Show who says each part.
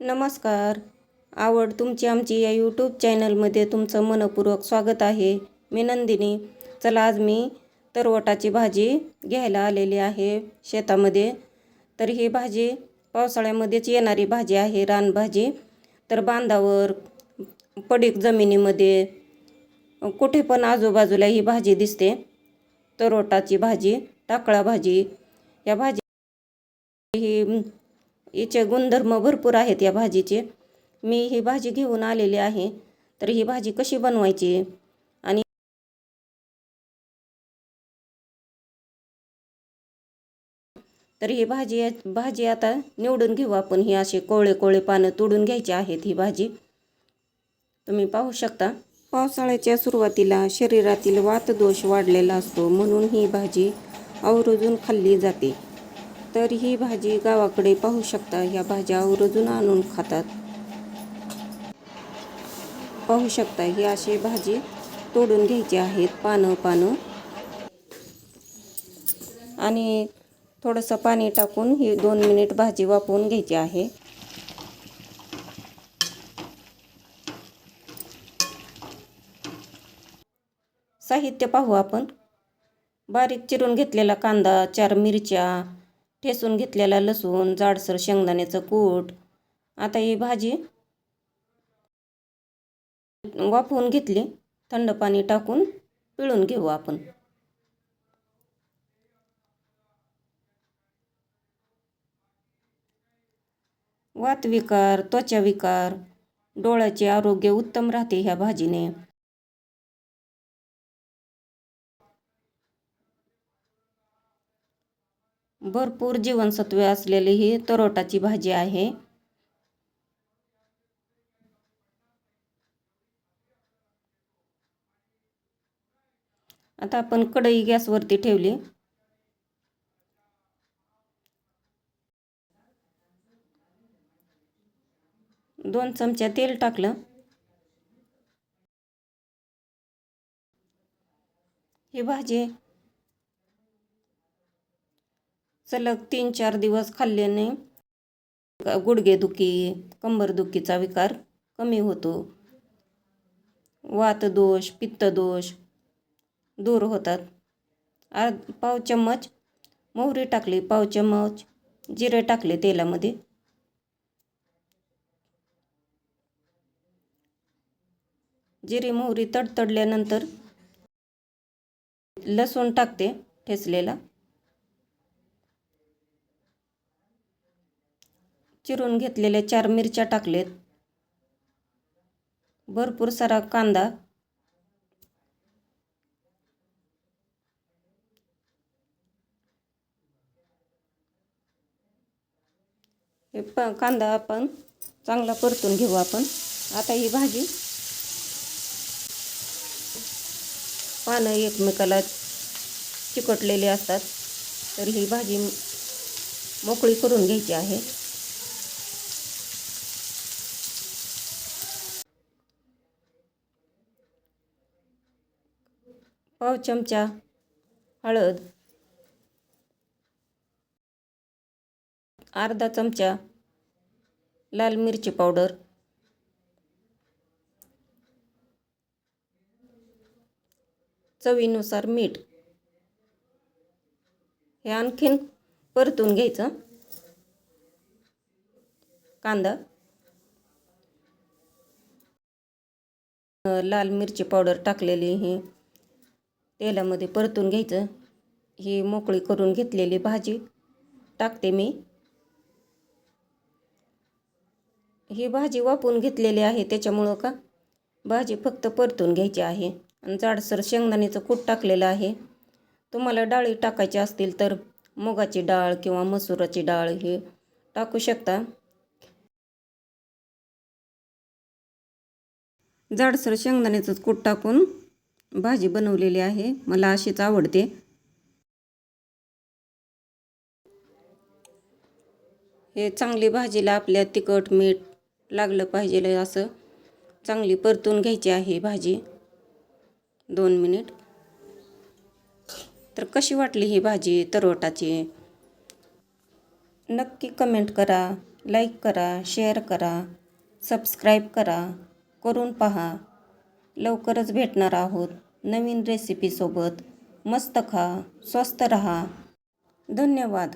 Speaker 1: नमस्कार. आवड तुमची आमची या यूट्यूब चॅनलमध्ये तुमचं मनपूर्वक स्वागत आहे. मी नंदिनी. चला आज मी तरवटाची भाजी घ्यायला आलेली आहे शेतामध्ये. तर ही भाजी पावसाळ्यामध्येच येणारी भाजी आहे रानभाजी तर बांधावर पडीक जमिनीमध्ये कुठे पण आजूबाजूला ही भाजी दिसते. तरवटाची भाजी टाकळा भाजी या भाजी ही हिचे गुणधर्म भरपूर आहेत या भाजीचे. मी ही भाजी घेऊन आलेली आहे. तर ही भाजी कशी बनवायची? आणि तर ही भाजी भाजी आता निवडून घेऊ आपण. ही असे कोळे कोळे पानं तोडून घ्यायची आहेत ही भाजी. तुम्ही पाहू शकता. पावसाळ्याच्या सुरुवातीला शरीरातील वातदोष वाढलेला असतो. म्हणून ही भाजी आवर्जून खाल्ली जाते. तर ही भाजी गावाकडे पाहू शकता. ह्या भाज्या आवर्जून आणून खातात. पाहू शकता ही अशी भाजी तोडून घ्यायची आहेत पानं पानं. आणि थोडंसं पाणी टाकून ही दोन मिनिट भाजी वापरून घ्यायची आहे. साहित्य पाहू आपण. बारीक चिरून घेतलेला कांदा चार मिरच्या ठेसून घेतलेला लसूण जाडसर शेंगदाण्याचं कूट. आता ही भाजी वाफवून घेतली. थंड पाणी टाकून पिळून घेऊ आपण. वातविकार त्वचाविकार डोळ्याचे आरोग्य उत्तम राहते ह्या भाजीने. भरपूर जीवनसत्वे असलेली ही तरोटाची भाजी आहे. आता आपण कढई गॅसवरती ठेवली. दोन चमच्या तेल टाकलं. ही भाजी सलग तीन चार दिवस खाल्ल्याने गुडघेदुखी कंबरदुखीचा विकार कमी होतो. वातदोष पित्तदोष दूर होतात. अर्ध पाव चम्मच मोहरी टाकली पाव चम्मच जिरे टाकले तेलामध्ये. जिरे मोहरी तडतडल्यानंतर लसूण टाकते ठेचलेला. चिरून घेतलेल्या चार मिरच्या टाकलेत. भरपूर सारा कांदा. हे प कांदा आपण चांगला परतून घेऊ आपण. आता ही भाजी. पानं एकमेकाला चिकटलेली असतात तर ही भाजी मोकळी करून घ्यायची आहे. पाव चमचा हळद अर्धा चमचा लाल मिरची पावडर चवीनुसार मीठ. हे आणखीन परतून घ्यायचं. कांदा लाल मिरची पावडर टाकलेली ही तेलामध्ये परतून घ्यायचं. ही मोकळी करून घेतलेली भाजी टाकते मी. ही भाजी वापून घेतलेली आहे त्याच्यामुळं का? भाजी फक्त परतून घ्यायची आहे. आणि जाडसर शेंगदाण्याचं कूट टाकलेलं आहे. तुम्हाला डाळी टाकायची असतील तर मुगाची डाळ किंवा मसुराची डाळ हे टाकू शकता. जाडसर शेंगदाण्याचं कूट टाकून भाजी बनवलेली आहे. मला अशीच आवडते. हे चांगली भाजीला आपल्या तिखट मीठ लागलं पाहिजे असं चांगली परतून घ्यायची आहे भाजी. दोन मिनिट. तर कशी वाटली ही भाजी तरवटाची नक्की कमेंट करा लाईक करा शेअर करा सबस्क्राईब करा. करून पहा. लवकरच भेटणार आहोत. नवीन रेसिपीसोबत मस्त खा स्वस्त रहा. धन्यवाद.